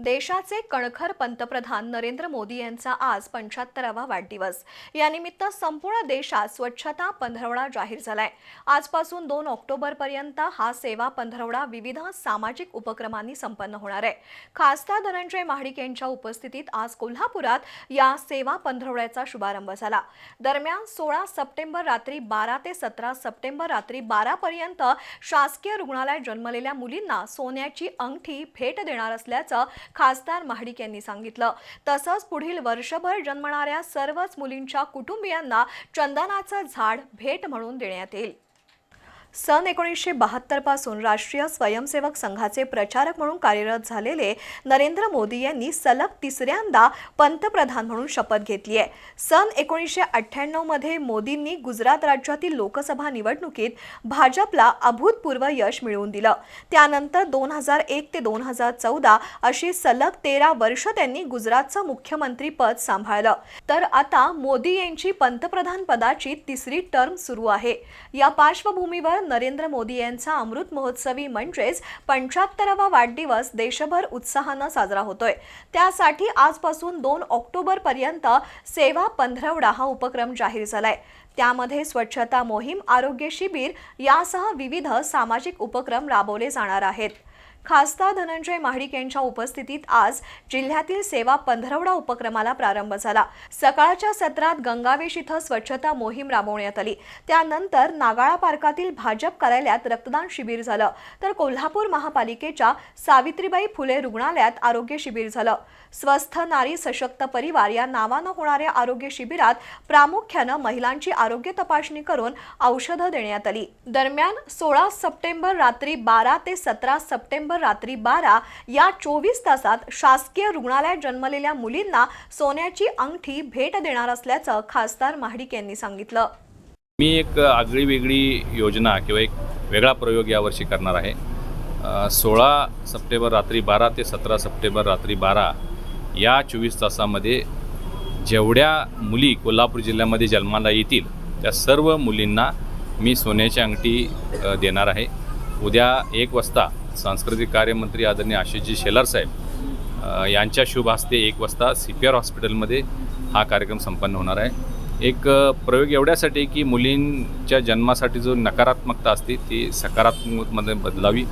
देशाचे कणखर पंतप्रधान नरेंद्र मोदी यांचा आज पंच्याहत्तरावा वाढदिवस. यानिमित्त संपूर्ण देशात स्वच्छता पंधरवडा जाहीर झालाय. आजपासून दोन ऑक्टोबर पर्यंत हा सेवा पंधरवडा विविध सामाजिक उपक्रमांनी संपन्न होणार आहे. खासदार धनंजय महाडिक यांच्या उपस्थितीत आज कोल्हापुरात या सेवा पंधरवड्याचा शुभारंभ झाला. दरम्यान सोळा सप्टेंबर रात्री बारा ते सतरा सप्टेंबर रात्री बारा पर्यंत शासकीय रुग्णालयात जन्मलेल्या मुलींना सोन्याची अंगठी भेट देणार असल्याचं खासदार महाडिक यांनी सांगितलं. तसंच पुढील वर्षभर जन्मणाऱ्या सर्वच मुलींच्या कुटुंबियांना चंदनाचं झाड भेट म्हणून देण्यात येईल. सन एकोणीसशे बहात्तरपासून राष्ट्रीय स्वयंसेवक संघाचे प्रचारक म्हणून कार्यरत झालेले नरेंद्र मोदी यांनी सलग तिसऱ्यांदा पंतप्रधान म्हणून शपथ घेतली आहे. सन एकोणीसशे अठ्ठ्याण्णवमध्ये मोदींनी गुजरात राज्यातील लोकसभा निवडणुकीत भाजपला अभूतपूर्व यश मिळवून दिलं. त्यानंतर दोन हजार एक ते दोन हजार चौदा अशी सलग तेरा वर्ष त्यांनी गुजरातचं मुख्यमंत्री पद सांभाळलं. तर आता मोदी यांची पंतप्रधान पदाची तिसरी टर्म सुरू आहे. या पार्श्वभूमीवर नरेंद्र मोदी यांचा अमृत महोत्सवी म्हणजेच पंच्याहत्तरावा वाढदिवस देशभर उत्साहानं साजरा होतोय. त्यासाठी आजपासून दोन ऑक्टोबर पर्यंत सेवा पंधरवडा हा उपक्रम जाहीर झालाय. त्यामध्ये स्वच्छता मोहीम आरोग्य शिबिर यासह विविध सामाजिक उपक्रम राबवले जाणार आहेत. खासदार धनंजय महाडिक यांच्या उपस्थितीत आज जिल्ह्यातील सेवा पंधरवडा उपक्रमाला प्रारंभ झाला. सकाळच्या सत्रात गंगावेश इथं स्वच्छता मोहीम राबवण्यात आली. त्यानंतर नागाळा पार्कातील भाजप कार्यालयात रक्तदान शिबिर झालं. तर कोल्हापूर महापालिकेच्या सावित्रीबाई फुले रुग्णालयात आरोग्य शिबिर झालं. स्वस्थ नारी सशक्त परिवार या नावानं होणाऱ्या आरोग्य शिबिरात प्रामुख्यानं महिलांची आरोग्य तपासणी करून औषधं देण्यात आली. दरम्यान सोळा सप्टेंबर रात्री बारा ते सतरा सप्टेंबर रात्री बारा या चोवीस तासात शासकीय रुग्णालयात जन्मलेल्या मुलींना सोन्याची अंगठी भेट देणार असल्याचं खासदार महाडिक यांनी सांगितलं. मी एक आगळी वेगळी योजना किंवा एक वेगळा प्रयोग यावर्षी करणार आहे. सोळा सप्टेंबर रात्री बारा ते सतरा सप्टेंबर रात्री बारा या चोवीस तासामध्ये जेवढ्या मुली कोल्हापूर जिल्ह्यामध्ये जन्माला येतील त्या सर्व मुलींना मी सोन्याची अंगठी देणार आहे. उद्या एक वाजता सांस्कृतिक कार्यमंत्री आदरणीय आशिषजी शेलार साहेब यांच्या शुभ हस्ते एक वाजता सी पी आर हॉस्पिटलमध्ये हा कार्यक्रम संपन्न होणार आहे. एक प्रयोग एवढ्यासाठी की मुलींच्या जन्मासाठी जो नकारात्मकता असते ती सकारात्मकमध्ये बदलावी.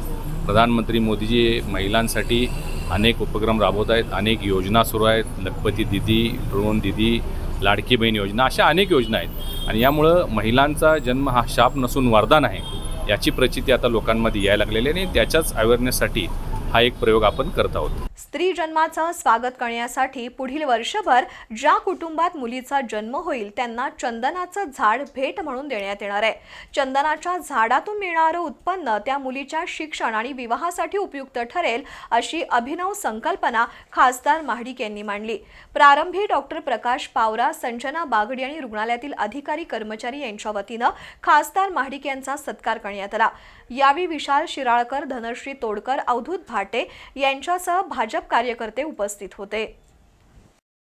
प्रधानमंत्री मोदीजी महिलांसाठी अनेक उपक्रम राबवत आहेत अनेक योजना सुरू आहेत. लखपती दिदी ड्रोन दिदी लाडकी बहीण योजना अशा अनेक योजना आहेत. आणि यामुळं महिलांचा जन्म हा शाप नसून वरदान आहे याची प्रचिती आता लोकांमध्ये यायला लागलेली आहे आणि त्याच्याच अवेअरनेससाठी हा एक प्रयोग आपण करत आहोत. स्त्री जन्माचं स्वागत करण्यासाठी पुढील वर्षभर ज्या कुटुंबात मुलीचा जन्म होईल त्यांना चंदनाचं झाड भेट म्हणून देण्यात येणार आहे. चंदनाच्या झाडातून मिळणारं उत्पन्न त्या मुलीच्या शिक्षण आणि विवाहासाठी उपयुक्त ठरेल अशी अभिनव संकल्पना खासदार महाडिक यांनी मांडली. प्रारंभी डॉक्टर प्रकाश पावरा संजना बागडी आणि रुग्णालयातील अधिकारी कर्मचारी यांच्या वतीनं खासदार महाडिक यांचा सत्कार करण्यात आला. यावेळी विशाल शिराळकर धनश्री तोडकर अवधूत भाट यांच्यासह भाजप कार्यकर्ते उपस्थित होते.